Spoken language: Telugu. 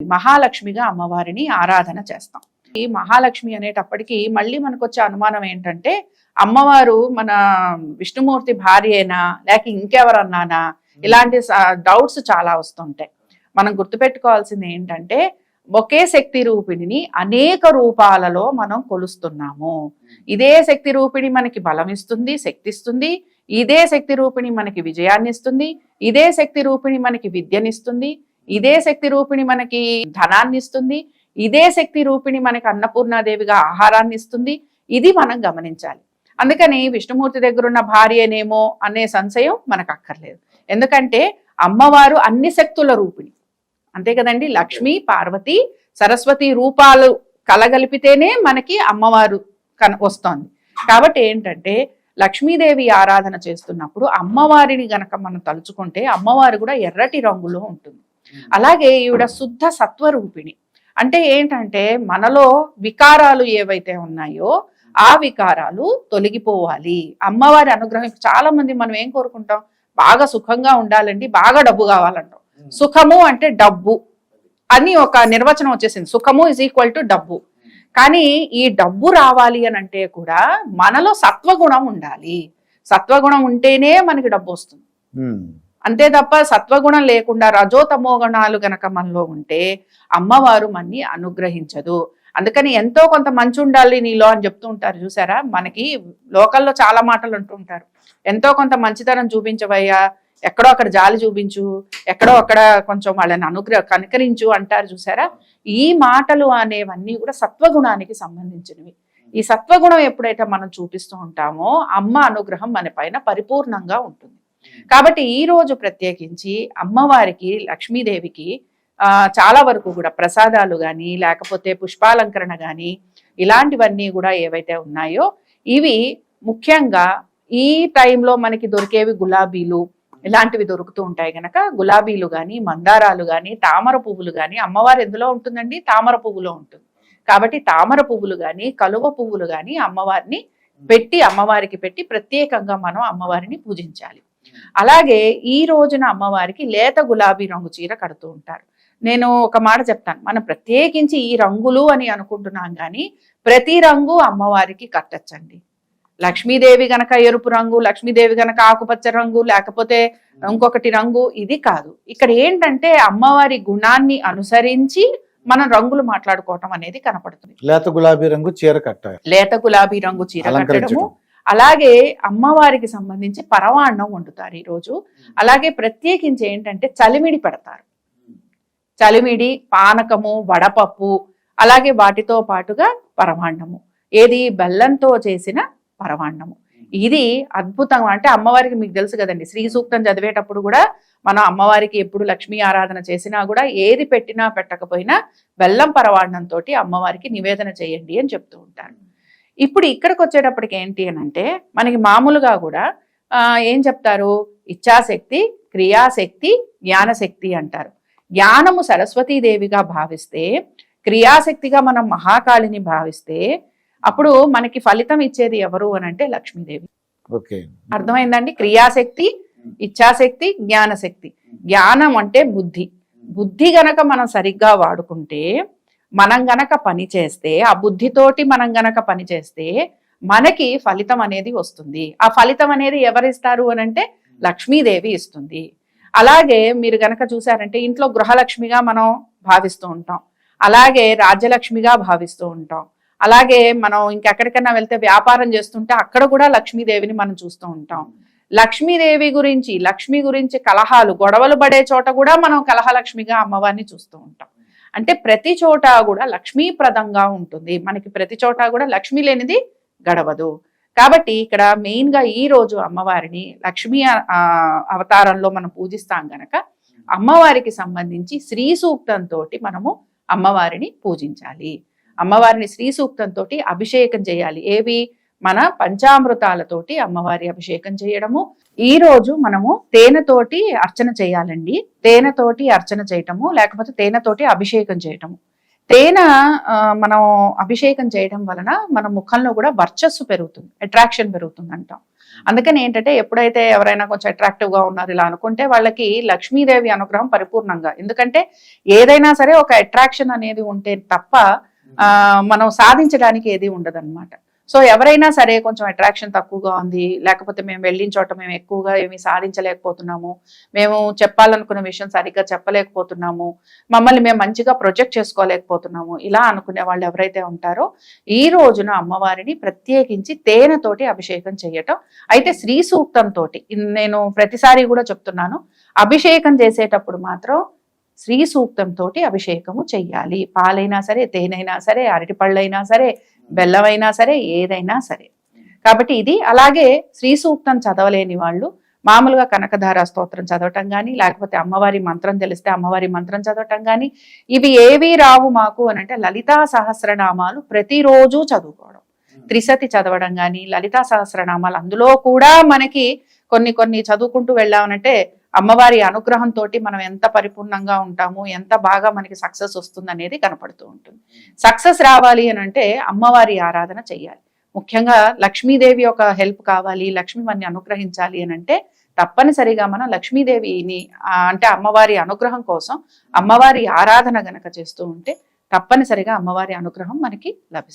మహాలక్ష్మిగా అమ్మవారిని ఆరాధన చేస్తాం. ఈ మహాలక్ష్మి అనేటప్పటికీ మళ్ళీ మనకు వచ్చే అనుమానం ఏంటంటే అమ్మవారు మన విష్ణుమూర్తి భార్యేనా లేక ఇంకెవరన్నానా ఇలాంటి డౌట్స్ చాలా వస్తుంటాయి. మనం గుర్తుపెట్టుకోవాల్సింది ఏంటంటే ఒకే శక్తి రూపిణిని అనేక రూపాలలో మనం కొలుస్తున్నాము. ఇదే శక్తి రూపిణి మనకి బలం ఇస్తుంది ఇదే శక్తి రూపిణి మనకి విజయాన్ని ఇస్తుంది. ఇదే శక్తి రూపిణి మనకి విద్యనిస్తుంది ఇదే శక్తి రూపిణి మనకి ధనాన్ని ఇస్తుంది ఇదే శక్తి రూపిణి మనకి అన్నపూర్ణాదేవిగా ఆహారాన్ని ఇస్తుంది ఇది మనం గమనించాలి. అందుకని విష్ణుమూర్తి దగ్గర ఉన్న భార్యనేమో అనే సంశయం మనకు అక్కర్లేదు ఎందుకంటే అమ్మవారు అన్ని శక్తుల రూపిణి. అంతే కదండి? లక్ష్మి పార్వతి సరస్వతి రూపాలు కలగలిపితేనే మనకి అమ్మవారు కన వస్తోంది. కాబట్టి ఏంటంటే లక్ష్మీదేవి ఆరాధన చేస్తున్నప్పుడు అమ్మవారిని గనక మనం తలుచుకుంటే అమ్మవారు కూడా ఎర్రటి రంగులో ఉంటుంది. అలాగే ఈవిడ శుద్ధ సత్వరూపిణి. అంటే ఏంటంటే మనలో వికారాలు ఏవైతే ఉన్నాయో ఆ వికారాలు తొలగిపోవాలి. అమ్మవారి అనుగ్రహం చాలా మంది మనం ఏం కోరుకుంటాం? బాగా సుఖంగా ఉండాలండి బాగా డబ్బు కావాలంటాం. సుఖము అంటే డబ్బు. అని ఒక నిర్వచనం వచ్చేసింది. సుఖము ఇజ్ ఈక్వల్ టు డబ్బు. కానీ ఈ డబ్బు రావాలి అని అంటే కూడా మనలో సత్వగుణం ఉండాలి. సత్వగుణం ఉంటేనే మనకి డబ్బు వస్తుంది. అంతే తప్ప సత్వగుణం లేకుండా రజోతమో గుణాలు గనక మనలో ఉంటే అమ్మవారు మన్ని అనుగ్రహించదు. అందుకని ఎంతో కొంత మంచి ఉండాలి నీలో అని చెప్తూ ఉంటారు చూసారా? మనకి లోకల్లో చాలా మాటలు అంటూ ఉంటారు. ఎంతో కొంత మంచితనం చూపించవయ్యా ఎక్కడో అక్కడ జాలి చూపించు ఎక్కడో అక్కడ కొంచెం వాళ్ళని అనుగ్రహ కనికరించు అంటారు చూసారా? ఈ మాటలు అనేవన్నీ కూడా సత్వగుణానికి సంబంధించినవి. ఈ సత్వగుణం ఎప్పుడైతే మనం చూపిస్తూ ఉంటామో అమ్మ అనుగ్రహం మన పైన పరిపూర్ణంగా ఉంటుంది. కాబట్టి ఈ రోజు ప్రత్యేకించి అమ్మవారికి లక్ష్మీదేవికి ఆ చాలా వరకు కూడా ప్రసాదాలు కానీ లేకపోతే పుష్పాలంకరణ కానీ ఇలాంటివన్నీ కూడా ఏవైతే ఉన్నాయో ఇవి ముఖ్యంగా ఈ టైంలో మనకి దొరికేవి గులాబీలు ఇలాంటివి దొరుకుతూ ఉంటాయి గనక గులాబీలు కానీ మందారాలు కానీ తామర పువ్వులు కానీ అమ్మవారు ఎందులో ఉంటుందండి? తామర పువ్వులో ఉంటుంది. కాబట్టి తామర పువ్వులు కానీ కలువ పువ్వులు కానీ అమ్మవారిని పెట్టి అమ్మవారికి పెట్టి ప్రత్యేకంగా మనం అమ్మవారిని పూజించాలి. అలాగే ఈ రోజున అమ్మవారికి లేత గులాబీ రంగు చీర కడుతూ ఉంటారు. నేను ఒక మాట చెప్తాను. మనం ప్రత్యేకించి ఈ రంగులు అని అనుకుంటున్నాం కానీ ప్రతి రంగు అమ్మవారికి కట్టచ్చండి. లక్ష్మీదేవి గనక ఎరుపు రంగు లక్ష్మీదేవి గనక ఆకుపచ్చ రంగు లేకపోతే ఇంకొకటి రంగు ఇది కాదు. ఇక్కడ ఏంటంటే అమ్మవారి గుణాన్ని అనుసరించి మనం రంగులు మాట్లాడుకోవటం అనేది కనపడుతుంది. లేత గులాబీ రంగు చీర కట్ట లేత గులాబీ రంగు చీర కట్టడము అలాగే అమ్మవారికి సంబంధించి పరవాన్నం వండుతారు ఈరోజు. అలాగే ప్రత్యేకించి ఏంటంటే చలిమిడి పెడతారు. చలిమిడి పానకము వడపప్పు అలాగే వాటితో పాటుగా పరమాన్నము. ఏది బెల్లంతో చేసిన పరమాన్నము. ఇది అద్భుతం అంటే అమ్మవారికి మీకు తెలుసు కదండి శ్రీ సూక్తం చదివేటప్పుడు కూడా మనం అమ్మవారికి ఎప్పుడు లక్ష్మీ ఆరాధన చేసినా కూడా ఏది పెట్టినా పెట్టకపోయినా బెల్లం పరవాన్నంతో అమ్మవారికి నివేదన చేయండి అని చెప్తూ ఉంటారు. ఇప్పుడు ఇక్కడికి వచ్చేటప్పటికి ఏంటి అని అంటే మనకి మామూలుగా కూడా ఆ, ఏం చెప్తారు? ఇచ్ఛాశక్తి క్రియాశక్తి జ్ఞానశక్తి అంటారు. జ్ఞానము సరస్వతీదేవిగా భావిస్తే క్రియాశక్తిగా మనం మహాకాళిని భావిస్తే అప్పుడు మనకి ఫలితం ఇచ్చేది ఎవరు అని అంటే లక్ష్మీదేవి. ఓకే. అర్థమైందండి? క్రియాశక్తి ఇచ్ఛాశక్తి జ్ఞానశక్తి. జ్ఞానం అంటే బుద్ధి. బుద్ధి గనక మనం సరిగ్గా వాడుకుంటే మనం గనక పని చేస్తే ఆ బుద్ధితోటి మనం గనక పని చేస్తే మనకి ఫలితం అనేది వస్తుంది. ఆ ఫలితం అనేది ఎవరిస్తారు అని అంటే లక్ష్మీదేవి ఇస్తుంది. అలాగే మీరు గనక చూసారంటే ఇంట్లో గృహలక్ష్మిగా మనం భావిస్తూ ఉంటాం. అలాగే రాజ్యలక్ష్మిగా భావిస్తూ ఉంటాం. అలాగే మనం ఇంకెక్కడికైనా వెళ్తే వ్యాపారం చేస్తుంటే అక్కడ కూడా లక్ష్మీదేవిని మనం చూస్తూ ఉంటాం. లక్ష్మీదేవి గురించి లక్ష్మి గురించి కలహాలు గొడవలు పడే చోట కూడా మనం కలహలక్ష్మిగా అమ్మవారిని చూస్తూ ఉంటాం. అంటే ప్రతి చోట కూడా లక్ష్మీప్రదంగా ఉంటుంది. మనకి ప్రతి చోట కూడా లక్ష్మి లేనిది గడవదు. కాబట్టి ఇక్కడ మెయిన్గా ఈరోజు ఈ రోజు అమ్మవారిని లక్ష్మీ అవతారంలో మనం పూజిస్తాం గనక అమ్మవారికి సంబంధించి శ్రీ సూక్తంతో మనము అమ్మవారిని పూజించాలి. అమ్మవారిని శ్రీ సూక్తంతో అభిషేకం చేయాలి. ఏవి? మన పంచామృతాలతోటి అమ్మవారి అభిషేకం చేయడము. ఈ రోజు మనము తేనెతోటి అర్చన చేయాలండి. తేనెతోటి అర్చన చేయటము లేకపోతే తేనెతోటి అభిషేకం చేయటము. తేనె మనం అభిషేకం చేయడం వలన మన ముఖంలో కూడా వర్చస్సు పెరుగుతుంది అట్రాక్షన్ పెరుగుతుంది అంటాం అందుకని ఏంటంటే ఎప్పుడైతే ఎవరైనా కొంచెం అట్రాక్టివ్గా ఉన్నారు ఇలా అనుకుంటే వాళ్ళకి లక్ష్మీదేవి అనుగ్రహం పరిపూర్ణంగా. ఎందుకంటే ఏదైనా సరే ఒక అట్రాక్షన్ అనేది ఉంటే తప్ప మనం సాధించడానికి ఏది ఉండదన్నమాట. సో ఎవరైనా సరే కొంచెం అట్రాక్షన్ తక్కువగా ఉంది. లేకపోతే మేము వెళ్ళిన చోట మేము ఎక్కువగా ఏమీ సాధించలేకపోతున్నాము. మేము చెప్పాలనుకున్న విషయం సరిగ్గా చెప్పలేకపోతున్నాము. మమ్మల్ని మేము మంచిగా ప్రొజెక్ట్ చేసుకోలేకపోతున్నాము. ఇలా అనుకునే వాళ్ళు ఎవరైతే ఉంటారో ఈ రోజున అమ్మవారిని ప్రత్యేకించి తేనెతోటి అభిషేకం చేయటం. అయితే శ్రీ సూక్తంతో నేను ప్రతిసారి కూడా చెప్తున్నాను అభిషేకం చేసేటప్పుడు మాత్రం శ్రీ సూక్తంతో అభిషేకము చెయ్యాలి. పాలైనా సరే తేనైనా సరే అరటిపళ్ళైనా సరే బెల్లమైనా సరే ఏదైనా సరే. కాబట్టి ఇది అలాగే శ్రీ సూక్తం చదవలేని వాళ్ళు మామూలుగా కనకధార స్తోత్రం చదవటం కానీ లేకపోతే అమ్మవారి మంత్రం తెలిస్తే అమ్మవారి మంత్రం చదవటం కానీ ఇవి ఏవి రావు మాకు అని అంటే లలితా సహస్రనామాలు ప్రతిరోజు చదువుకోవడం. త్రిసతి చదవడం కానీ లలితా సహస్రనామాలు అందులో కూడా మనకి కొన్ని కొన్ని చదువుకుంటూ వెళ్ళామనంటే అమ్మవారి అనుగ్రహంతో మనం ఎంత పరిపూర్ణంగా ఉంటాము ఎంత బాగా మనకి సక్సెస్ వస్తుంది అనేది కనపడుతూ ఉంటుంది. సక్సెస్ రావాలి అని అంటే అమ్మవారి ఆరాధన చెయ్యాలి. ముఖ్యంగా లక్ష్మీదేవి ఒక హెల్ప్ కావాలి లక్ష్మి మనని అనుగ్రహించాలి అని అంటే తప్పనిసరిగా మనం లక్ష్మీదేవిని అంటే అమ్మవారి అనుగ్రహం కోసం అమ్మవారి ఆరాధన గనక చేస్తూ ఉంటే తప్పనిసరిగా అమ్మవారి అనుగ్రహం మనకి లభిస్తుంది.